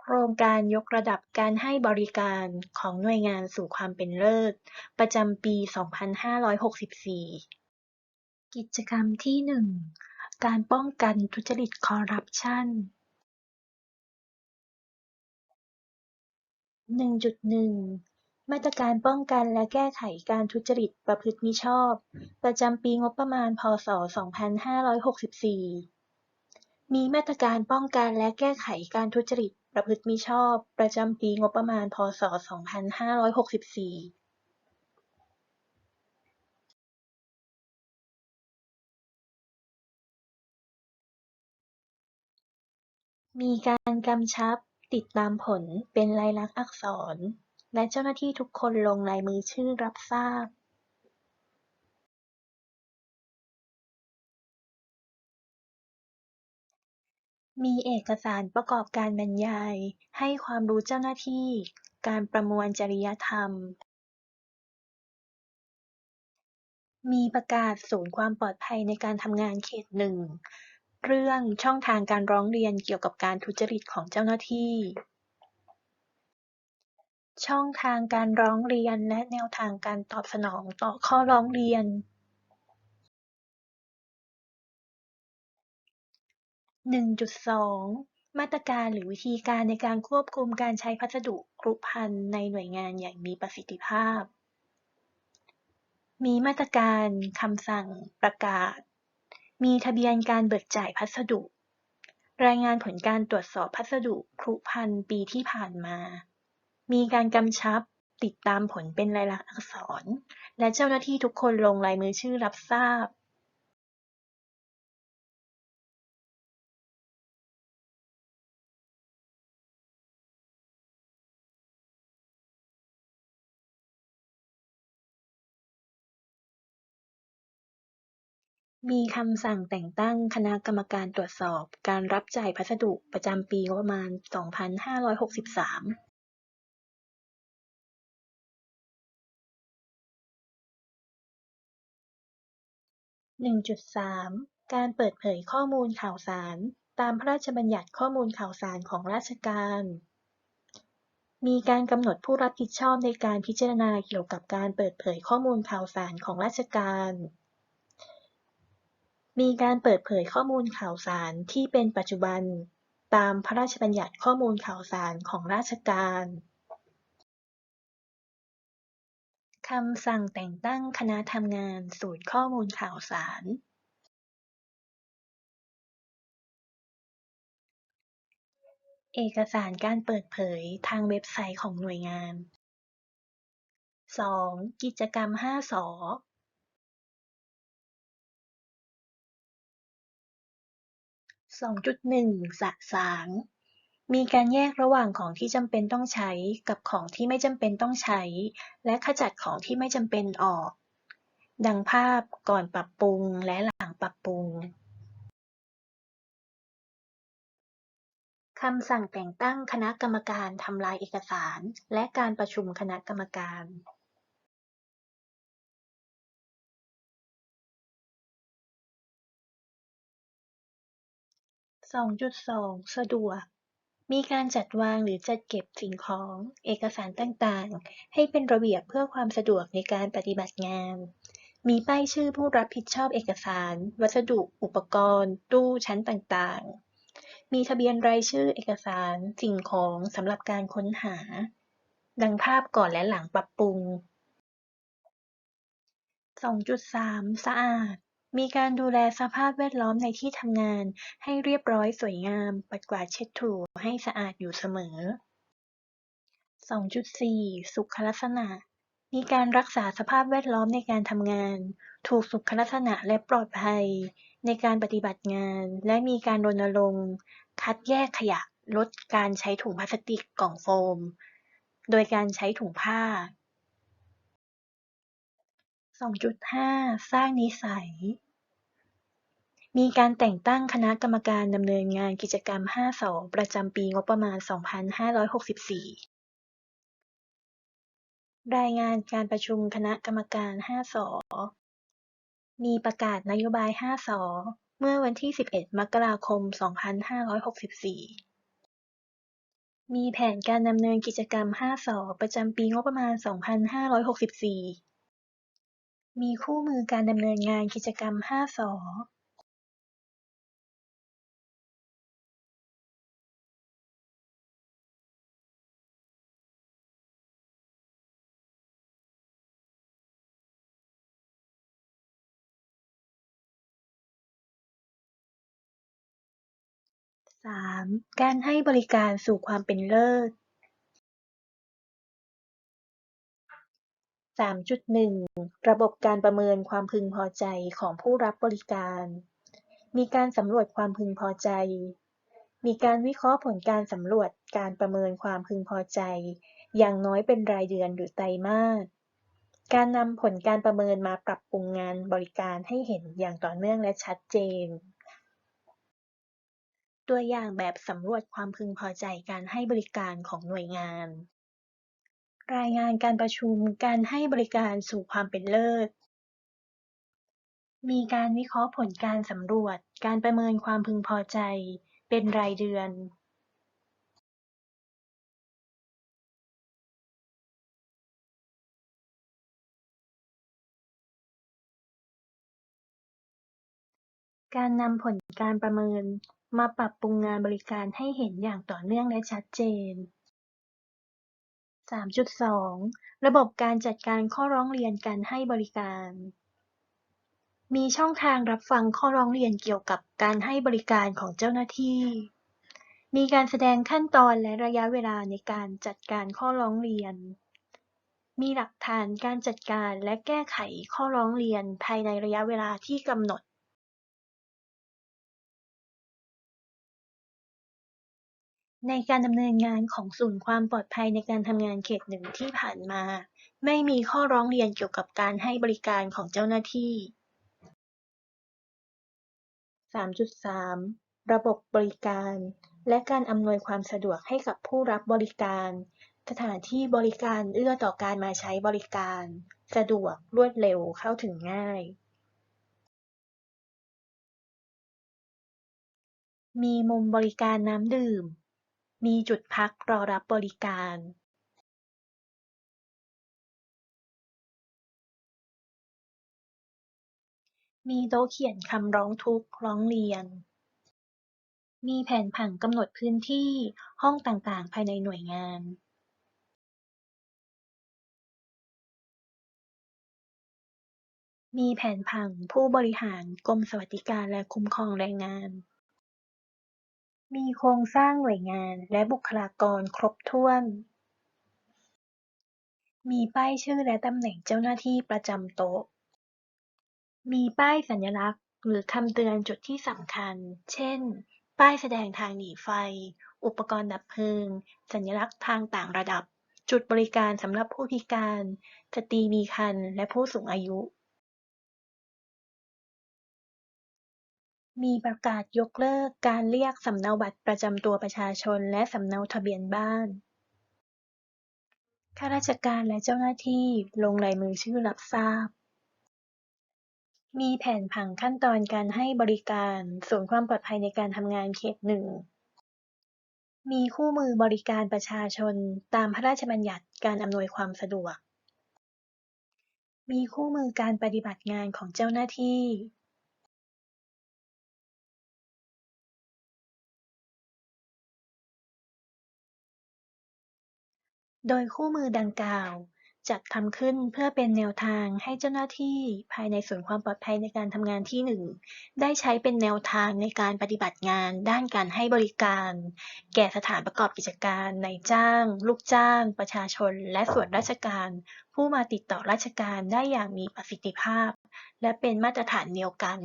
โครงการยกระดับการให้บริการของหน่วยงานสู่ความเป็นเลิศ ประจำปี 2564 กิจกรรมที่ 1 การป้องกันทุจริตคอร์รัปชัน 1.1 มาตรการป้องกันและแก้ไขการทุจริตประพฤติมิชอบ ประจำปีงบประมาณ พ.ศ.2564 มีมาตรการป้องกันและแก้ไขการทุจริต ประพฤติมิชอบ ประจำปีงบประมาณ พ.ศ.2564มีการกำชับติดตามผลเป็นลายลักษณ์อักษร และเจ้าหน้าที่ทุกคนลงลายมือชื่อรับทราบ มีเอกสารประกอบการบรรยาย ให้ความรู้เจ้าหน้าที่ การประมวลจริยธรรม มีประกาศศูนย์ความปลอดภัยในการทำงานเขตหนึ่ง เรื่องช่องทางการร้องเรียนเกี่ยวกับการทุจริตของเจ้าหน้าที่ ช่องทางการร้องเรียนและแนวทางการตอบสนองต่อข้อร้องเรียน 1.2มาตรการหรือวิธีการในการควบคุมการใช้พัสดุครุภัณฑ์ในหน่วยงานอย่างมีประสิทธิภาพ มีมาตรการ คำสั่ง ประกาศ มีทะเบียนการเบิกจ่ายพัสดุ รายงานผลการตรวจสอบพัสดุครุภัณฑ์ปีที่ผ่านมา มีการกำชับติดตามผลเป็นลายลักษณ์อักษร และเจ้าหน้าที่ทุกคนลงลายมือชื่อรับทราบ มีคำสั่งแต่งตั้งคณะกรรมการตรวจสอบการรับจ่ายพัสดุประจำปีงบประมาณ2563 1.3การเปิดเผยข้อมูลข่าวสาร ตามพระราชบัญญัติข้อมูลข่าวสารของราชการ มีการกำหนดผู้รับผิดชอบในการพิจารณาเกี่ยวกับการเปิดเผยข้อมูลข่าวสารของราชการ มีการเปิดเผยข้อมูลข่าวสารที่เป็นปัจจุบันตามพระราชบัญญัติข้อมูลข่าวสารของราชการ คำสั่งแต่งตั้งคณะทำงานศูนย์ข้อมูลข่าวสาร เอกสารการเปิดเผยทางเว็บไซต์ของหน่วยงาน 2. กิจกรรม 5ส 2.1สสาง มีการแยกระหว่างของที่จำเป็นต้องใช้กับของที่ไม่จำเป็นต้องใช้ และขจัดของที่ไม่จำเป็นออก ดังภาพก่อนปรับปรุงและหลังปรับปรุงคำสั่งแต่งตั้งคณะกรรมการทำลายเอกสาร และการประชุมคณะกรรมการ 2.2สะดวก มีการจัดวางหรือจัดเก็บสิ่งของ เอกสารต่างๆ ให้เป็นระเบียบเพื่อความสะดวกในการปฏิบัติงาน มีป้ายชื่อผู้รับผิดชอบเอกสาร วัสดุ อุปกรณ์ ตู้ ชั้นต่างๆ มีทะเบียนรายชื่อเอกสาร สิ่งของสำหรับการค้นหา ดังภาพก่อนและหลังปรับปรุง 2.3 สะอาด มีการดูแลสภาพแวดล้อมในที่ทำงานให้เรียบร้อยสวยงาม ปัดกวาดเช็ดถูให้สะอาดอยู่เสมอ 2.4 สุขลักษณะ มีการรักษาสภาพแวดล้อมในการทำงาน ถูกสุขลักษณะและปลอดภัย ในการปฏิบัติงาน และมีการรณรงค์ คัดแยกขยะ ลดการใช้ถุงพลาสติกกล่องโฟม โดยการใช้ถุงผ้า 2.5 สร้างนิสัย มีการแต่งตั้งคณะกรรมการดำเนินงานกิจกรรม5สประจำปีงบประมาณ 2564 รายงานการประชุมคณะกรรมการ 5สมีประกาศนโยบาย 5สเมื่อวันที่ 11 มกราคม 2564 มีแผนการดำเนินกิจกรรม 5สประจำปีงบประมาณ 2564 มีคู่มือการดำเนินงานกิจกรรม5สสาม การให้บริการสู่ความเป็นเลิศ สามจุดหนึ่งระบบการประเมินความพึงพอใจของผู้รับบริการ มีการสำรวจความพึงพอใจ มีการวิเคราะห์ผลการสำรวจการประเมินความพึงพอใจ อย่างน้อยเป็นรายเดือนหรือไตรมาส การนำผลการประเมินมาปรับปรุงงานบริการให้เห็นอย่างต่อเนื่องและชัดเจน ตัวอย่างแบบสำรวจความพึงพอใจการให้บริการของหน่วยงาน รายงานการประชุมการให้บริการสู่ความเป็นเลิศ มีการวิเคราะห์ผลการสำรวจ การประเมินความพึงพอใจ เป็นรายเดือนการนำผลการประเมินมาปรับปรุงงานบริการให้เห็นอย่างต่อเนื่องและชัดเจน สามจุดสองระบบการจัดการข้อร้องเรียนการให้บริการ มีช่องทางรับฟังข้อร้องเรียนเกี่ยวกับการให้บริการของเจ้าหน้าที่ มีการแสดงขั้นตอนและระยะเวลาในการจัดการข้อร้องเรียน มีหลักฐานการจัดการและแก้ไขข้อร้องเรียนภายในระยะเวลาที่กำหนด ในการดำเนินงานของศูนย์ความปลอดภัยในการทำงานเขตหนึ่งที่ผ่านมา ไม่มีข้อร้องเรียนเกี่ยวกับการให้บริการของเจ้าหน้าที่สามจุดสามระบบบริการ และการอำนวยความสะดวกให้กับผู้รับบริการ สถานที่บริการเอื้อต่อการมาใช้บริการ สะดวกรวดเร็วเข้าถึงง่าย มีมุมบริการน้ำดื่ม มีจุดพักรอรับบริการมีโต๊ะเขียนคำร้องทุกข์ร้องเรียน มีแผนผังกำหนดพื้นที่ ห้องต่างๆ ภายในหน่วยงาน มีแผนผังผู้บริหารกรมสวัสดิการและคุ้มครองแรงงาน มีโครงสร้างหน่วยงานและบุคลากรครบถ้วน มีป้ายชื่อและตำแหน่งเจ้าหน้าที่ประจำโต๊ะ มีป้ายสัญลักษณ์ หรือคำเตือนจุดที่สำคัญ เช่น ป้ายแสดงทางหนีไฟ อุปกรณ์ดับเพลิง สัญลักษณ์ทางต่างระดับ จุดบริการสำหรับผู้พิการ สตรีมีครรภ์และผู้สูงอายุ มีประกาศยกเลิกการเรียกสำเนาบัตรประจำตัวประชาชนและสำเนาทะเบียนบ้าน ข้าราชการและเจ้าหน้าที่ลงลายมือชื่อรับทราบ มีแผนผังขั้นตอนการให้บริการศูนความปลอดภัยในการทำงานเขตหนึ่ง มีคู่มือบริการประชาชนตามพระราชบัญญัติการอำนวยความสะดวกมีคู่มือการปฏิบัติงานของเจ้าหน้าที่ โดยคู่มือดังกล่าวจัดทำขึ้นเพื่อเป็นแนวทางให้เจ้าหน้าที่ภายในศูนย์ความปลอดภัยในการทำงานที่หนึ่งได้ใช้เป็นแนวทางในการปฏิบัติงานด้านการให้บริการ แก่สถานประกอบกิจการนายจ้าง ลูกจ้าง ประชาชน และส่วนราชการ ผู้มาติดต่อราชการได้อย่างมีประสิทธิภาพ และเป็นมาตรฐานเดียวกัน